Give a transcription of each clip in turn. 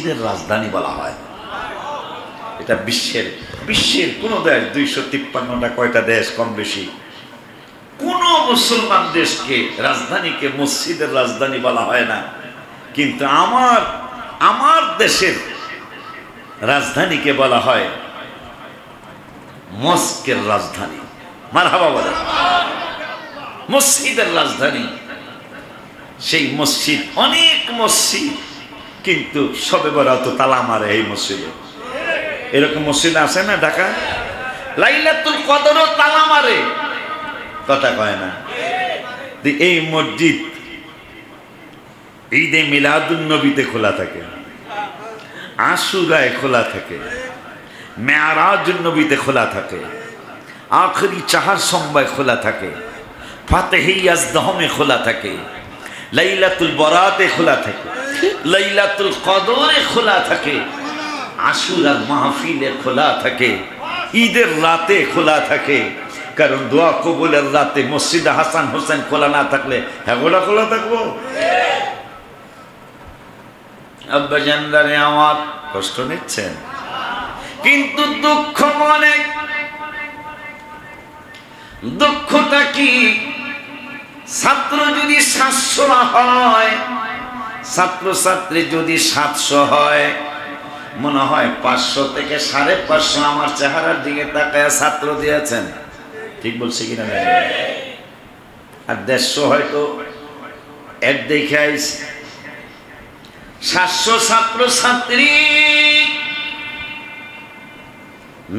মসজিদের রাজধানী বলা হয়। এটা বিশ্বের বিশ্বের কোন দেশ, দুইশো তিপ্পান্নটা কয়টা দেশ কম বেশি, কোন মুসলমান দেশকে, রাজধানীকে মসজিদের রাজধানী বলা হয় না। কিন্তু আমার আমার দেশের রাজধানীকে বলা হয় মস্কের রাজধানী। মারহাবা বলে মসজিদের রাজধানী। সেই মসজিদ, অনেক মসজিদ কিন্তু সবে বরাত তালা মারে এই মসজিদে। এরকম মসজিদ আছে না ঢাকা? লাইলাতুল কদরও তালা মারে। কথা কয় না। এই মসজিদ ঈদে মিলাদুন নবীতে খোলা থাকে। আশুরায় খোলা থাকে। মেয়ারাজ নবীতে খোলা থাকে। আখরি চাহার সম্বায় খোলা থাকে। ফাতেহিয়াজ দহমে খোলা থাকে। লাইলাতুল বরাতে খোলা থাকে, লাইলাতুল কদরে খোলা থাকে, আশুরার মাহফিলে খোলা থাকে, ঈদের রাতে খোলা থাকে। কারণ দোয়া কবুলের রাতে মসজিদে হাসান হোসেন খোলা না থাকলে হ্যাঁ খোলা থাকব? আমার, কষ্ট নিচ্ছেন? কিন্তু দুঃখ মনে, দুঃখটা কি? ছাত্র যদি সাতশো না হয় ছাত্র ছাত্রী যদি সাতশো হয়, মনে হয় পাঁচশো থেকে সাড়ে পাঁচশো আমার চেহারার দিকে তাকায় ছাত্র দিয়েছেন। ঠিক বলছে কিনা আর দেড়শো হয়তো এক দেখে আইছে। সাতশো ছাত্র ছাত্রী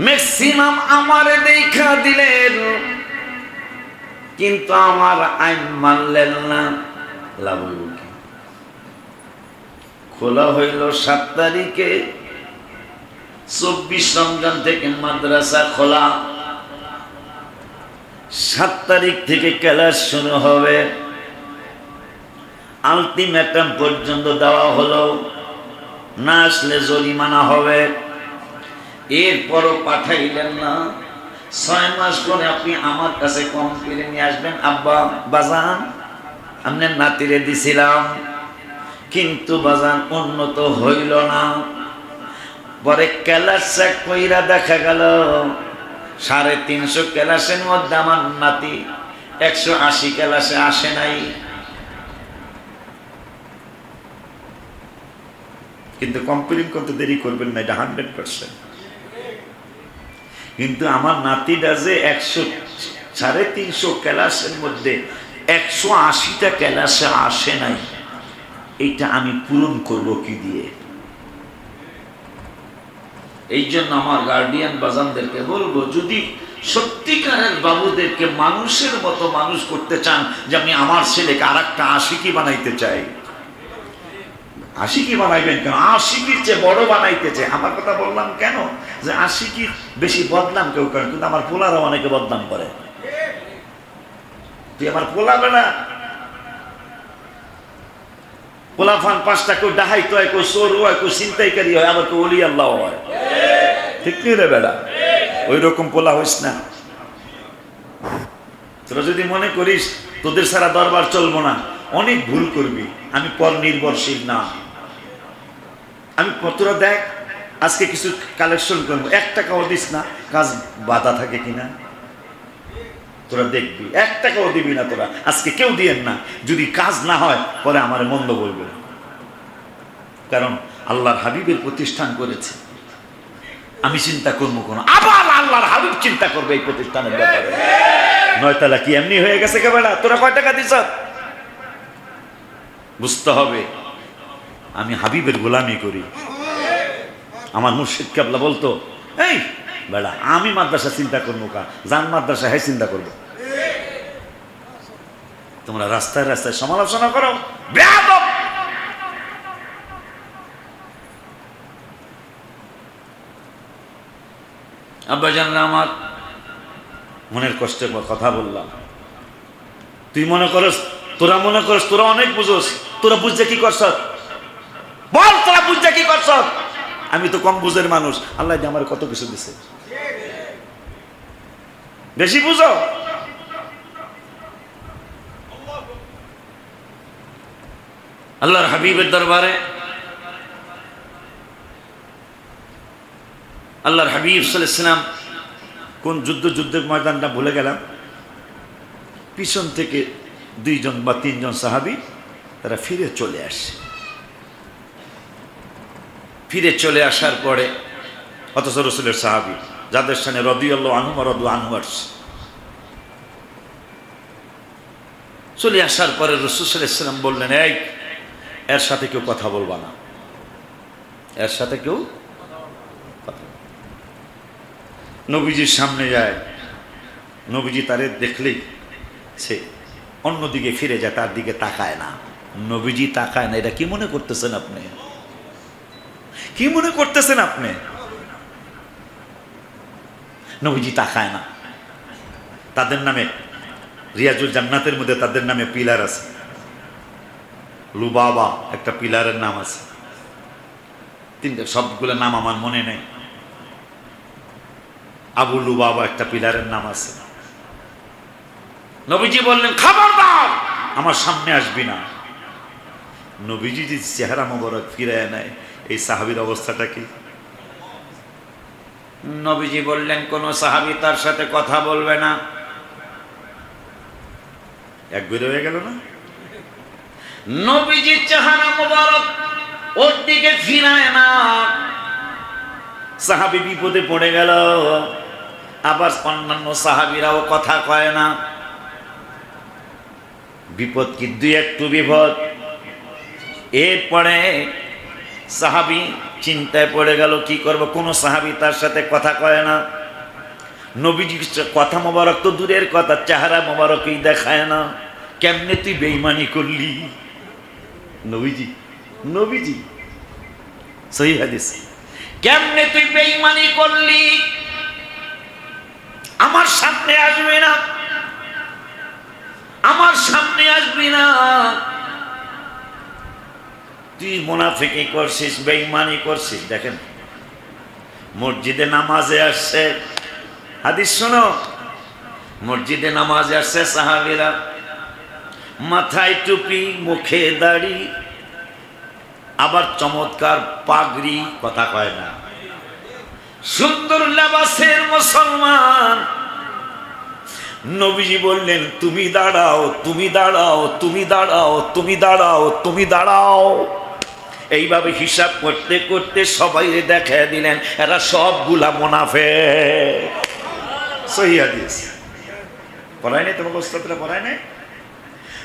ম্যাক্সিমাম আমার দেখা দিলেন। কিন্তু আমার আইন মানলেন না। লাভ কি? খোলা হইল সাত তারিখে। চব্বিশ রমজান থেকে মাদ্রাসা খোলা। সাত তারিখ থেকে ক্লাস শুরু হবে। আলটিমেটাম পর্যন্ত দেওয়া হলো। না আসলে জরিমানা হবে। এরপরও পাঠাইলেন না। ছয় মাস পরে আপনি আমার কাছে কম করে নিয়ে আসবেন, আব্বা, বাজান আপনার নাতিরে দিছিলাম, কিন্তু বাজান উন্নত হইল না। পরে ক্যালাস চেক কইরা দেখা গেল, সাড়ে তিনশো ক্যালাসের মধ্যে আমার নাতি একশো আশি ক্যালাসে আসে নাই। কিন্তু কম্পিউটিং করতে দেরি করবেন না, এটা হান্ড্রেড পার্সেন্ট কিন্তু আমার নাতিটা যে একশো সাড়ে তিনশো ক্যালাসের মধ্যে একশো আশিটা ক্যালাসে আসে নাই, এইটা আমি পূরণ করব কি দিয়ে? এই জন্য আমার গার্ডিয়ান বাজানদেরকে বলব, যদি সত্যিকারের বাবুদেরকে মানুষের মতো মানুষ করতে চান যে আমি আমার ছেলেকে আর একটা আশিকি বানাইতে চাই আশিকি বানাইবেন কেন? আশিকির চেয়ে বড় বানাইতে চাই আমার কথা বললাম কেন? যে আশিকি বেশি বদনাম কেউ করেন কিন্তু আমার পোলারা অনেকে বদনাম করে। তুই আমার পোলা বেড়া পাঁচটা কেউ ডাহাই তো কেউ চোর হয় কেউ চিন্তাইকারী হয়, আবার কেউ অলি আল্লাহ হয়। ঠিক নেই রে বেড়া ওই রকম পোলা হইস না। তোরা যদি মনে করিস, তোদের সারা দরবার চলবো না। অনেক ভুল করবি। আমি পর নির্ভরশীল না। আমি কতটা দেখ, আজকে কিছু কালেকশন করব। এক টাকাও দিস না, কাজ বাধা থাকে কিনা? তোরা দেখবি। এক টাকাও দিবি না তোরা। আজকে কেউ দিয়েন না। যদি কাজ না হয়, পরে আমার মন্দ বলবে। কারণ আল্লাহর হাবিবের প্রতিষ্ঠান করেছে। আমি চিন্তা করব কোনো। আবার আল্লাহর হাবিব চিন্তা করবে এই প্রতিষ্ঠানের ব্যাপারে। নয়তলা কি এমনি হয়ে গেছে কেবেলা তোরা কয় টাকা দিস বুঝতে হবে। আমি হাবিবের গোলামি করি। আমার মুর্শিদ কাবলা বলতো, এই বেড়া, আমি মাদ্রাসা চিন্তা করব কা? জান মাদ্রাসা হ্যাঁ চিন্তা করব? তোমরা রাস্তায় রাস্তায় সমালোচনা করো! আব্বা জানলা আমার মনের কষ্টের কথা বললাম। তুই মনে করস, তোরা মনে করস, তোরা অনেক বুঝোস। তোরা বুঝছে কি করছ? বল, তোরা বুঝছে কি করছ? আমি তো কম বুঝের মানুষ। আল্লাহ আমার কত কিছু দিছে। বেশি বুঝো? আল্লাহর হাবিবের দরবারে। আল্লাহর হাবিব সাল্লাম কোন যুদ্ধ যুদ্ধের ময়দানটা ভুলে গেলাম। পিছন থেকে দুইজন বা তিনজন সাহাবি তারা ফিরে চলে আসে। ফিরে চলে আসার পরে অথচ রসুলের সাহাবি, যাদের সামনে রদিউল্লাহ আনহু আর রদু আনহু আসছে। চলে আসার পরে রসুল সাল্লাম বললেন, এই, এর সাথে কেউ কথা বলবা না। এর সাথে কেউ নবীজির সামনে যায়। নবীজি তারে দেখলেই সে অন্যদিকে ফিরে যায়, তার দিকে তাকায় না। নবীজি তাকায় না, এটা কি মনে করতেছেন আপনি? কি মনে করতেছেন আপনি? নবীজি তাকায় না। তাদের নামে, রিয়াজুল জান্নাতের মধ্যে তাদের নামে পিলার আছে। লুবাবা একটা পিলারের নাম আছে। তিনটা, সবগুলো নাম আমার মনে নেই। আবু লুবাবা একটা পিলারের নাম আছে। নবীজি বললেন খাবার দাও আমার সামনে আসবি না। নবীজি যে চেহারা মোবারক ফিরায় নেয় এই সাহাবির অবস্থাটা কি? নবীজি বললেন কোন সাহাবি তার সাথে কথা বলবে না। এক বের হয়ে গেল না? নবীজি চেহারা মোবারক ওর দিকে ফিরায় না। সাহাবি বিপদে পড়ে গেল। আবার অন্যান্য সাহাবিরাও কথা কয় না। বিপদ কি? দুই একটু বিপদ। এরপরে সাহাবি চিন্তায় পড়ে গেল, কি করব? কোনো সাহাবি তার সাথে কথা কয় না। নবীজি কথা মোবারক তো দূরের কথা, চেহারা মোবারকই দেখায় না। কেমনে তুই বেইমানি করলি? নবীজি নবীজি, সহি হাদিস। কেমনে তুই বেইমানি করলি? আমার সামনে আসবে না। আমার সামনে আসবি না। তুই মোনাফিকি করছিস বেইমানি করছিস, দেখেন। মসজিদে নামাজে আসছে, হাদিস শোনো। মসজিদে নামাজে আসছে সাহাবিরা, মাথায় টুপি, মুখে দাড়ি, আবার চমৎকার পাগড়ি, কথা কয় না। সুন্দর লেবাসের মুসলমান। নবীজি বললেন, তুমি দাঁড়াও তুমি দাঁড়াও তুমি দাঁড়াও তুমি দাঁড়াও তুমি দাঁড়াও। এইভাবে হিসাব করতে করতে সবাই দেখা দিলেন, এরা সবগুলা মোনাফে সহি হাদিস। পড়ায় নাই তোমাকে ওস্তাদরা পড়ায় নাই?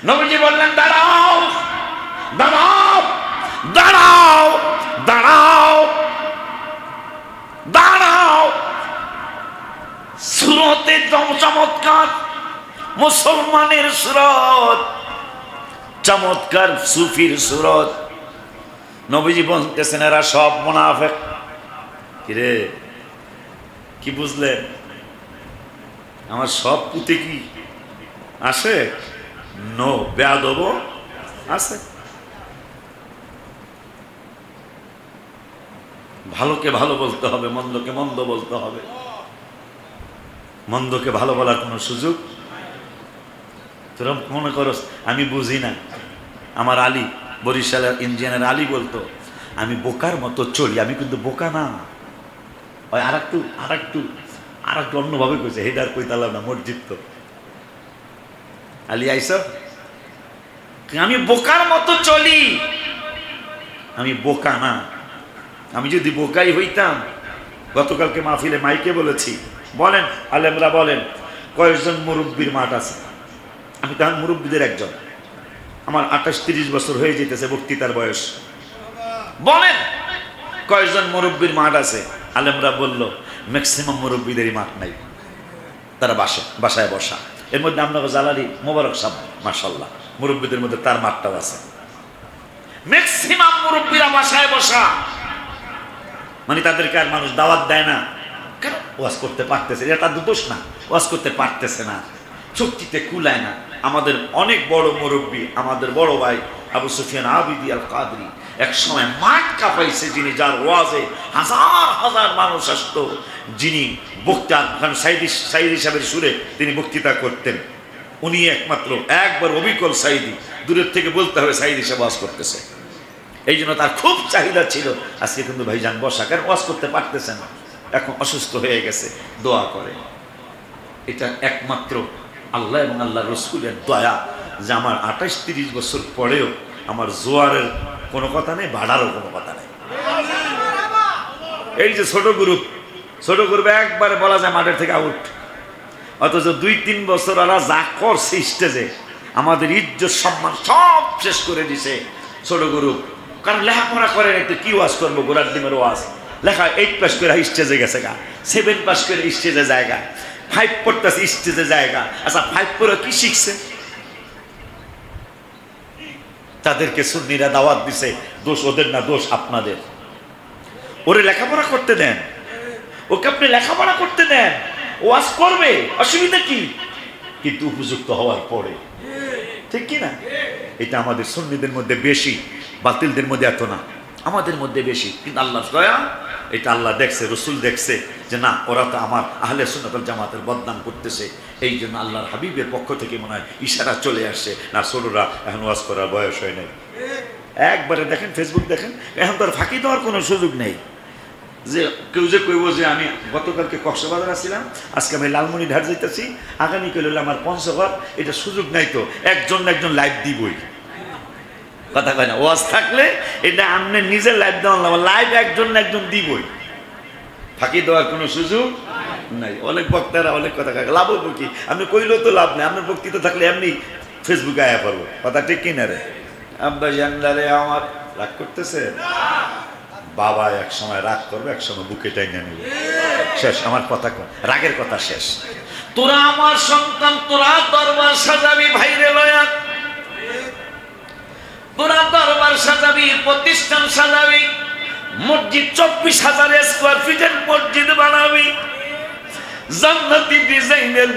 নবীজি বললেন, দাঁড়াও দাঁড়াও দাঁড়াও দাঁড়াও দাঁড়াও। সুরতে চমৎকার মুসলমানের সুরত, চমৎকার সুফির সুরত। নবীজি বলতেছেন, এরা সব মোনাফেক। কিরে? কি বুঝলে? আমার সব পুঁতে কি আসে? নো বেয়াদব আছে। ভালোকে ভালো বলতে হবে, মন্দকে মন্দ বলতে হবে। মন্দকে ভালো বলার কোনো সুযোগ? তোরা মনে করো আমি বুঝি না। আমার আলী বরিশালের ইঞ্জিনিয়ার আলী বলতো, আমি বোকার মতো চলি, আমি কিন্তু বোকা না। ওই আর একটু আর একটু আর একটু অন্যভাবে কইছে হেডার কইতালাম না, মসজিদ তো। আলী, আইস। আমি বোকার মতো চলি। আমি বোকা না। আমি যদি বোকাই হইতাম, গতকালকে মাহফিলে মাইকে বলেছি। বলেন, আলেমরা বলেন, কয়েকজন মুরব্বীর মাঠ আছে। আমি তখন মুরব্বীদের একজন। আমার আঠাশ তিরিশ বছর হয়ে যেতেছে বক্তৃতার বয়স। বলেন। কয়েকজন মুরব্বীর মাঠ আছে? আলেমরা বলল ম্যাক্সিমাম মুরব্বীদেরই মাঠ নাই। তারা বাসে বাসায় বসা। এর মধ্যে আমরা জালালি মোবারক সাহ মাসাল্লাহ মুরব্বীদের মধ্যে তার মাঠটাও আছে। ম্যাক্সিমাম মুরব্বীরা বাসায় বসা। মানে তাদেরকে আর মানুষ দাওয়াত দেয় না। কেন? ওয়াজ করতে পারতেছে এটা তাদের দোষ না। ওয়াজ করতে পারতেছে না। শক্তিতে কুলায় না। আমাদের অনেক বড় মুরব্বী, আমাদের বড় ভাই আবু সুফিয়ান আবিদি আল কাদরি এক সময় মাঠ কাঁপাইছে যিনি যার ওয়াজে হাজার হাজার মানুষ আসতো, যিনি বক্তা সাইদি সাইদি সাহেবের সুরে তিনি বক্তৃতা করতেন। উনি একমাত্র, একবার অবিকল সাইদি, দূরের থেকে বলতে হবে সাইদি সাহেব ওয়াজ করতেছে। এই জন্য তার খুব চাহিদা ছিল, আজকে কিন্তু ভাইজান বসা, কেন ওয়াজ করতে পারতেছে না? এখন অসুস্থ হয়ে গেছে, দোয়া করে। এটা একমাত্র আল্লাহ এবং আল্লাহ রসুলের দয়া যে আমার আঠাশ তিরিশ বছর পরেও আমার জোয়ারের কোনো কথা নেই ভাড়ারও কোনো কথা নেই। এই যে ছোট গ্রুপ, ছোট গ্রুপে একবারে বলা যায় মাঠের থেকে আউট। অথচ দুই, তিন বছর ওরা যা করছে স্টেজে আমাদের ইজ্জত, সম্মান সব শেষ করে দিছে ছোট গ্রুপ। কারণ লেখাপড়া করে একটু কি ওয়াজ করব? গোড়ার ডিমের ওয়াজ। লেখা এইট পাস করে স্টেজে গেছে গা। সেভেন পাস করে স্টেজে জায়গা ফাইভ পড়তেছে স্টেজে জায়গা। আচ্ছা ফাইভ পরে কি শিখছে? তাদেরকে সুন্নিরা দাওয়াত দিছে, দোষ ওদের না, দোষ আপনাদের। ওরে লেখাপড়া করতে দেন। ওকে আপনি লেখাপড়া করতে দেন। ও আজ করবে, অসুবিধা কি? কিন্তু উপযুক্ত হওয়ার পরে। ঠিক কি না? এটা আমাদের সন্নিদের মধ্যে বেশি, বাতিলদের মধ্যে এত না। আমাদের মধ্যে বেশি। কিন্তু আল্লাহ দয়া, এটা আল্লাহ দেখছে, রসুল দেখছে যে না, ওরা তো আমার আহলে সুন্নতল জামাতের বদনাম করতেছে। এই জন্য আল্লাহর হাবিবের পক্ষ থেকে মনে হয় ইশারা চলে আসছে, না ছোটরা এখন ওয়াজ করার বয়স হয় নাই। একবারে দেখেন ফেসবুক দেখেন, এখন তো আর ফাঁকি দেওয়ার কোনো সুযোগ নেই। যে কেউ যে কইব যে আমি গতকালকে কক্সবাজার আসছিলাম, আজকে আমি লালমনি ঢাট যাইতেছি, আগামীকাল হলে আমার পঞ্চগড়, এটা সুযোগ নাই তো, একজন না একজন লাইভ দিবই। কথা কয় না। ওয়াজ থাকলে এটা আপনি নিজে লাইভ দেওয়া লাইভ একজন একজন দিবই। ফাঁকি দেওয়ার কোনো সুযোগ নাই। অনেক বক্তারা অনেক কথা কয়, লাভ হব কি? আপনি কইলেও তো লাভ নেই। আপনার বক্তৃতা থাকলে এমনি ফেসবুকে আয়া পারব কথা ঠিক কিনা রে? আব্বা জানলারে আমার। রাগ করতেছে? বাবা এক সময় রাগ করবে, এক সময় বুকে টাইনে নেবে। শেষ, আমার কথা রাগের কথা শেষ। তোরা আমার সন্তান, তোরা দরবার সাজাবি ভাইরে লয়া। প্রতিষ্ঠান ডিজাইনের